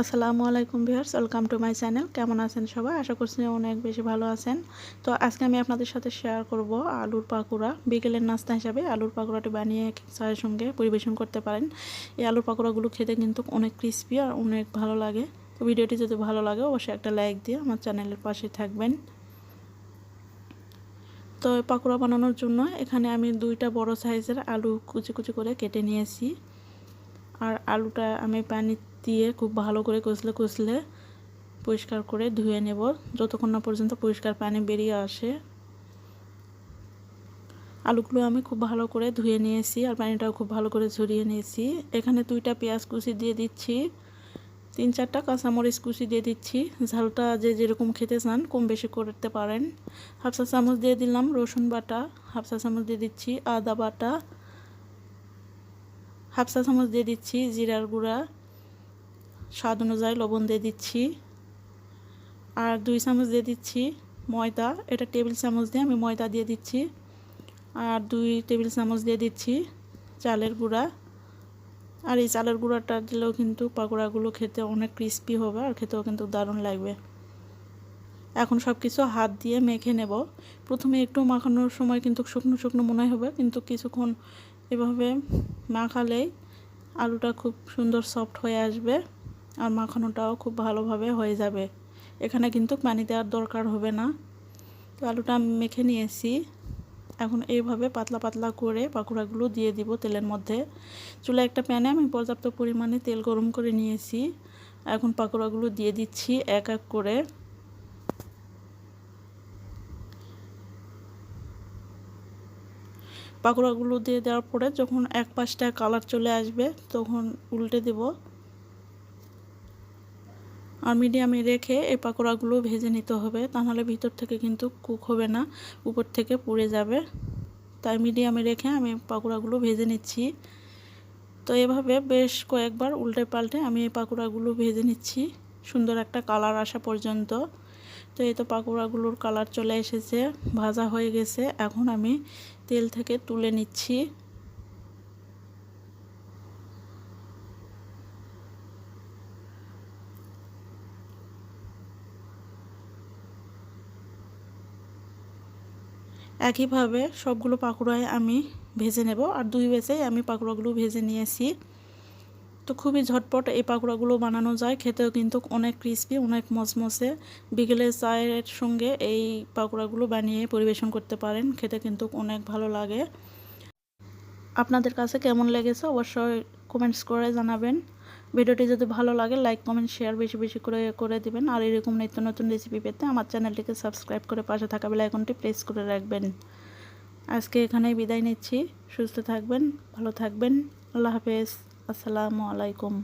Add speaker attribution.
Speaker 1: আসসালামু আলাইকুম viewers, welcome to my channel. কেমন আছেন সবাই? আশা করছি অনেক বেশি ভালো আছেন। তো আজকে আমি আপনাদের সাথে শেয়ার করব আলুর পাকোড়া। বিকেলের নাস্তা হিসাবে আলুর পাকোড়াটি বানিয়ে চায়ের সঙ্গে পরিবেশন করতে পারেন। এই আলুর পাকোড়াগুলো খেতে কিন্তু অনেক ক্রিস্পি আর অনেক ভালো লাগে। তো ভিডিওটি যদি ভালো লাগে, অবশ্যই একটা লাইক দিয়ে আমার চ্যানেলের পাশে থাকবেন। তো পাকোড়া বানানোর জন্য এখানে আমি দুইটা বড় সাইজের আলু কুচি কুচি করে কেটে নিয়েছি। আর আলুটা আমি পানি দিয়ে খুব ভালো করে কষলে কষলে পরিষ্কার করে ধুয়ে নেব। যতক্ষণ না পর্যন্ত পরিষ্কার পানি বেরিয়ে আসে। আলুগুলো আমি খুব ভালো করে ধুয়ে নিয়েছি আর পানিটাও খুব ভালো করে ঝরিয়ে নিয়েছি। এখানে দুইটা পেঁয়াজ কুচি দিয়ে দিচ্ছি। তিন চারটা কাঁচামরিচ কুচি দিয়ে দিচ্ছি। ঝালটা যে যেরকম খেতে চান কম বেশি করতে পারেন। হাফসা চামচ দিয়ে দিলাম রসুন বাটা হাফসা চামচ দিয়ে দিচ্ছি আদা বাটা হাফসা চামচ দিয়ে দিচ্ছি জিরার গুঁড়া, স্বাদ অনুযায়ী লবণ দিয়ে দিচ্ছি। আর দুই চামচ দিয়ে দিচ্ছি ময়দা, এটা টেবিল চামচ দিয়ে আমি ময়দা দিয়ে দিচ্ছি। আর দুই টেবিল চামচ দিয়ে দিচ্ছি চালের গুঁড়া। আর এই চালের গুঁড়াটা দিলেও কিন্তু পাকোড়াগুলো খেতে অনেক ক্রিস্পি হবে আর খেতেও কিন্তু দারুণ লাগবে। এখন সব কিছু হাত দিয়ে মেখে নেব। প্রথমে একটু মাখানোর সময় কিন্তু শুকনো শুকনো মনে হবে, কিন্তু কিছুক্ষণ এভাবে মাখালেই আলুটা খুব সুন্দর সফট হয়ে আসবে আর মাখানোটাও খুব ভালোভাবে হয়ে যাবে। এখানে কিন্তু পানি দেওয়ার দরকার হবে না। তো আলুটা মেখে নিয়েছি। এখন এইভাবে পাতলা পাতলা করে পাকোড়াগুলো দিয়ে দিব তেলের মধ্যে। চুলা একটা প্যানে আমি পর্যাপ্ত পরিমাণে তেল গরম করে নিয়েছি। এখন পাকোড়াগুলো দিয়ে দিচ্ছি এক এক করে। পাকোড়াগুলো দিয়ে দেওয়ার পরে যখন এক পাশটা কালার চলে আসবে, তখন উল্টে দেব। আর মিডিয়ামে রেখে এই পাকোড়াগুলো ভেজে নিতে হবে, তাহলে ভিতর থেকে কিন্তু কুক হবে না, উপর থেকে পুড়ে যাবে। তাই মিডিয়ামে রেখে আমি পাকোড়াগুলো ভেজে নিচ্ছি। তো এভাবে বেশ কয়েকবার উল্টে পাল্টে আমি এই পাকোড়াগুলো ভেজে নিচ্ছি, সুন্দর একটা কালার আসা পর্যন্ত। তো এই তো পাকোড়াগুলোর কালার চলে এসেছে, ভাজা হয়ে গেছে। এখন আমি তেল থেকে তুলে নিচ্ছি। একইভাবে সবগুলো পাকোড়ায় আমি ভেজে নেব, আর দুই বেচেই আমি পাকোড়াগুলো ভেজে নিয়েছি। তো খুবই ঝটপট এই পাকোড়াগুলো বানানো যায়। খেতেও কিন্তু অনেক ক্রিস্পি অনেক মচমচে। বিকেলে চায়ের সঙ্গে এই পাকোড়াগুলো বানিয়ে পরিবেশন করতে পারেন। খেতে কিন্তু অনেক ভালো লাগে। আপনাদের কাছে কেমন লেগেছে অবশ্যই কমেন্টস করে জানাবেন। ভিডিওটি যদি ভালো লাগে লাইক কমেন্ট শেয়ার বেশি বেশি করে করে দিবেন। আর এরকম নিত্য নতুন রেসিপি পেতে আমার চ্যানেলটিকে সাবস্ক্রাইব করে পাশে থাকা বেলা আইকনটি প্রেস করে রাখবেন। আজকে এখানেই বিদায় নিচ্ছি। সুস্থ থাকবেন, ভালো থাকবেন। আল্লাহ হাফেজ। আসসালামু আলাইকুম।